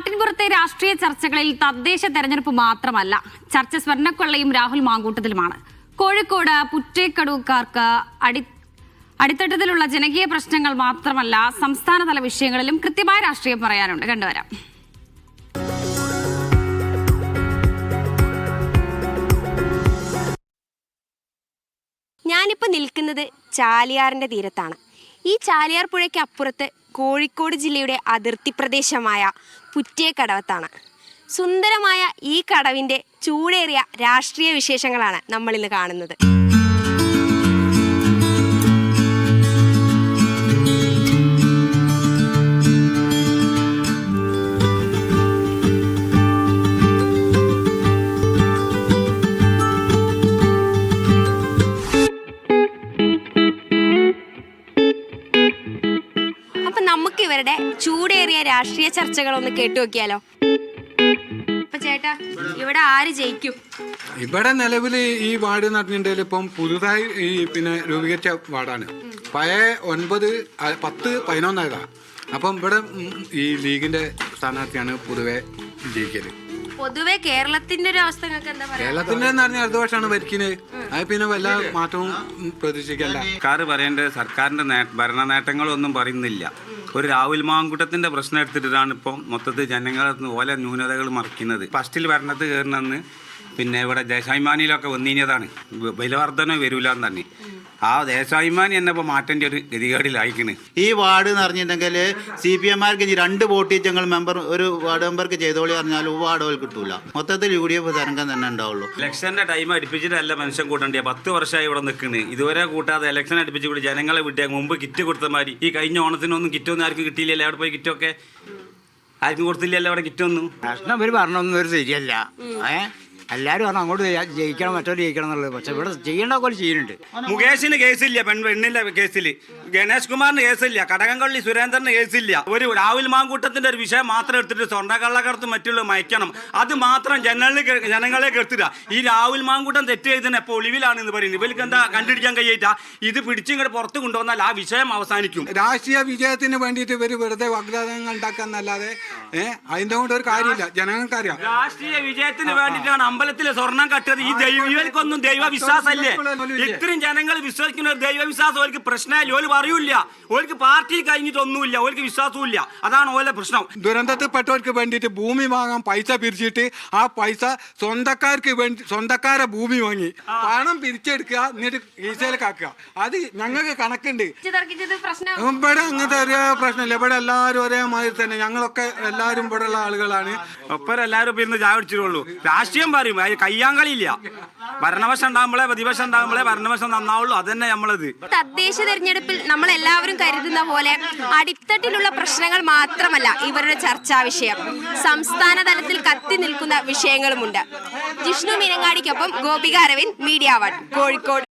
നാട്ടിൻപുറത്തെ രാഷ്ട്രീയ ചർച്ചകളിൽ തദ്ദേശ തെരഞ്ഞെടുപ്പ് മാത്രമല്ല ചർച്ച സ്വർണക്കൊള്ളയും രാഹുൽ മാങ്കൂട്ടത്തിലുമാണ്. കോഴിക്കോട് പുറ്റേക്കടൂക്കാർക്ക് അടി അടിത്തട്ടത്തിലുള്ള ജനകീയ പ്രശ്നങ്ങൾ മാത്രമല്ല സംസ്ഥാനതല വിഷയങ്ങളിലും കൃത്യമായ രാഷ്ട്രീയം പറയാനുണ്ട്. കണ്ടുവരാം. ഞാനിപ്പോൾ നിൽക്കുന്നത് ചാലിയാറിന്റെ തീരത്താണ്. ഈ ചാലിയാർ പുഴയ്ക്ക് അപ്പുറത്ത് കോഴിക്കോട് ജില്ലയുടെ അതിർത്തി പ്രദേശമായ പുറ്റേക്കടവത്താണ്. സുന്ദരമായ ഈ കടവിന്റെ ചൂടേറിയ രാഷ്ട്രീയ വിശേഷങ്ങളാണ് നമ്മളിന്ന് കാണുന്നത്. നമുക്ക് ഇവരുടെ ചൂടേറിയ രാഷ്ട്രീയ ചർച്ചകളൊന്ന് കേട്ടു നോക്കിയാലോ? ഇവിടെ നിലവിൽ ഈ വാർഡ് നടന്നിട്ടുണ്ടെങ്കിൽ ഇപ്പം പുതുതായി ഈ പിന്നെ രൂപീകരിച്ച വാർഡാണ്. പഴയ ഒൻപത് പത്ത് പതിനൊന്നായതാ. അപ്പം ഇവിടെ ഈ ലീഗിന്റെ സ്ഥാനാർത്ഥിയാണ് പൊതുവെ ജയിക്കൽ. പൊതുവെ കേരളത്തിന്റെ ഒരു അവസ്ഥ നിങ്ങൾക്ക് എന്താ പറയാ? കേരളത്തിന്റെ എന്ന് പറഞ്ഞാൽ അടുത്ത വർഷമാണ് ഭരിക്കുന്നത് അത് പിന്നെ വല്ല മാറ്റവും പ്രതീക്ഷിക്കല്ല സർക്കാർ പറയേണ്ടത് സർക്കാരിന്റെ നേ- ഭരണ നേട്ടങ്ങളൊന്നും പറയുന്നില്ല. ഒരു രാഹുൽ മാങ്കുട്ടത്തിന്റെ പ്രശ്നം എടുത്തിട്ടാണ് ഇപ്പം മൊത്തത്തിൽ ജനങ്ങളെ ഓല ന്യൂനതകൾ മറിക്കുന്നത്. ഫസ്റ്റിൽ ഭരണത്ത് കയറണമെന്ന് പിന്നെ ഇവിടെ ദേശാഭിമാനിയിലൊക്കെ വന്നിനതാണ്. വിലവർദ്ധന വരൂല എന്ന് തന്നെ. ആ ദേശാഭിമാനി എന്നെ ഇപ്പോൾ മാറ്റേണ്ട ഒരു ഗതികേടിലായിക്കണ്. ഈ വാർഡ് എന്ന് പറഞ്ഞിട്ടുണ്ടെങ്കിൽ സി പി എമാർക്ക് ഇനി രണ്ട് വോട്ട് ഞങ്ങൾ മെമ്പർ ഒരു വാർഡ് മെമ്പർക്ക് ചെയ്തോളി പറഞ്ഞാൽ വാർഡുകൾ കിട്ടൂല. മൊത്തത്തിൽ യു ഡി എഫ് തരംഗം തന്നെ ഉണ്ടാവുള്ളൂ. ഇലക്ഷന്റെ ടൈം അടുപ്പിച്ചിട്ടല്ല മനുഷ്യൻ കൂട്ടണ്ടേ പത്ത് വർഷമായി ഇവിടെ നിൽക്കുന്നത് ഇതുവരെ കൂട്ടാതെ ഇലക്ഷൻ അടുപ്പിച്ച് കൂടി ജനങ്ങളെ വിട്ടേ. മുമ്പ് കിറ്റ് കൊടുത്ത മാതിരി. ഈ കഴിഞ്ഞ ഓണത്തിനൊന്നും കിറ്റൊന്നും ആർക്കും കിട്ടിയില്ലല്ലേ. അവിടെ പോയി കിറ്റൊക്കെ? ആർക്കും കൊടുത്തില്ലല്ലോ. അവിടെ കിറ്റൊന്നും പ്രശ്നം ഒരു പറഞ്ഞൊന്നും ഒരു ശരിയല്ല. ഏ എല്ലാവരും പറഞ്ഞു അങ്ങോട്ട് ജയി- ജയിക്കണം മറ്റൊരു ജയിക്കണം എന്നുള്ളത്. പക്ഷെ ഇവിടെ ചെയ്യേണ്ട പോലെ ചെയ്യുന്നുണ്ട്. മുകേഷിന് കേസില്ല പെൺ പെണ്ണില്ല കേസിൽ ഗണേഷ് കുമാറിന് കേസില്ല കടകംപള്ളി സുരേന്ദ്രന് കേസില്ല ഒരു രാഹുൽ മാങ്കൂട്ടത്തിന്റെ ഒരു വിഷയം മാത്രം എടുത്തിട്ട് സ്വർണക്കള്ളക്കടത്ത് മറ്റുള്ള മയക്കണം. അത് മാത്രം ജനങ്ങളിൽ ജനങ്ങളെ കെടുത്തില്ല ഈ രാഹുൽ മാങ്കൂട്ടം തെറ്റ് ചെയ്തതിന് ഇപ്പോൾ ഒളിവിലാണെന്ന് പറയുന്നത്. ഇവർക്ക് എന്താ കണ്ടുപിടിക്കാൻ കഴിയില്ല ഇത് പിടിച്ചിങ്ങോട്ട് പുറത്ത് കൊണ്ടുവന്നാൽ ആ വിഷയം അവസാനിക്കും. രാഷ്ട്രീയ വിജയത്തിന് വേണ്ടിയിട്ട് ഇവർ വെറുതെ വാഗ്ദാനങ്ങൾ ഉണ്ടാക്കാന്നല്ലാതെ ഏഹ് അതിന്റെ കൊണ്ട് ഒരു കാര്യമില്ല. ജനങ്ങൾക്കറിയാം. രാഷ്ട്രീയ വിജയത്തിന് വേണ്ടിയിട്ടാണ് അമ്പലത്തിലെ സ്വർണം കട്ടത് ഈ ദൈവ ഇവർക്കൊന്നും ദൈവവിശ്വാസമല്ലേ? ഇത്രയും ജനങ്ങൾ വിശ്വസിക്കുന്ന ഒരു ദൈവവിശ്വാസം അവർക്ക് പ്രശ്നമില്ല ഓൽ പറയൂല്ല. ഓർക്ക് പാർട്ടി കഴിഞ്ഞിട്ടൊന്നുമില്ല ഓർക്ക് വിശ്വാസവും ഇല്ല അതാണ് ഓലെ പ്രശ്നം. ദുരന്തത്തിൽപ്പെട്ടവർക്ക് വേണ്ടിയിട്ട് ഭൂമി വാങ്ങാൻ പൈസ പിരിച്ചിട്ട് ആ പൈസ സ്വന്തക്കാർക്ക് വേണ്ടി സ്വന്തക്കാരെ ഭൂമി വാങ്ങി. പണം പിരിച്ചെടുക്കുക എന്നിട്ട് ഈശയിലേക്ക് ആക്കുക അത് ഞങ്ങൾക്ക് കണക്കുണ്ട്. ഇവിടെ അങ്ങനത്തെ ഒരു പ്രശ്നമില്ല. ഇവിടെ എല്ലാവരും ഒരേ മാതിരി തന്നെ. ഞങ്ങളൊക്കെ എല്ലാവരും ഇവിടെ ഉള്ള ആളുകളാണ്. ഒപ്പം എല്ലാവരും ഇപ്പൊ ചായ കുടിച്ചിട്ടുള്ളൂ. രാഷ്ട്രീയം പറയും. അത് കയ്യാങ്കളിയില്ല ഭരണവശം ഉണ്ടാകുമ്പോളെ പ്രതിപക്ഷം ഉണ്ടാകുമ്പോളെ ഭരണവശം നന്നാവുള്ളൂ. അതന്നെ നമ്മളത്. തദ്ദേശ തെരഞ്ഞെടുപ്പിൽ നമ്മൾ എല്ലാവരും കരുതുന്ന പോലെ അടിത്തട്ടിലുള്ള പ്രശ്നങ്ങൾ മാത്രമല്ല ഇവരുടെ ചർച്ചാ വിഷയം. സംസ്ഥാന തലത്തിൽ കത്തി നിൽക്കുന്ന വിഷയങ്ങളുമുണ്ട്. ജിഷ്ണു മീനങ്ങാടിക്കൊപ്പം ഗോപിക അരവിന്ദ് മീഡിയ വൺ കോഴിക്കോട്.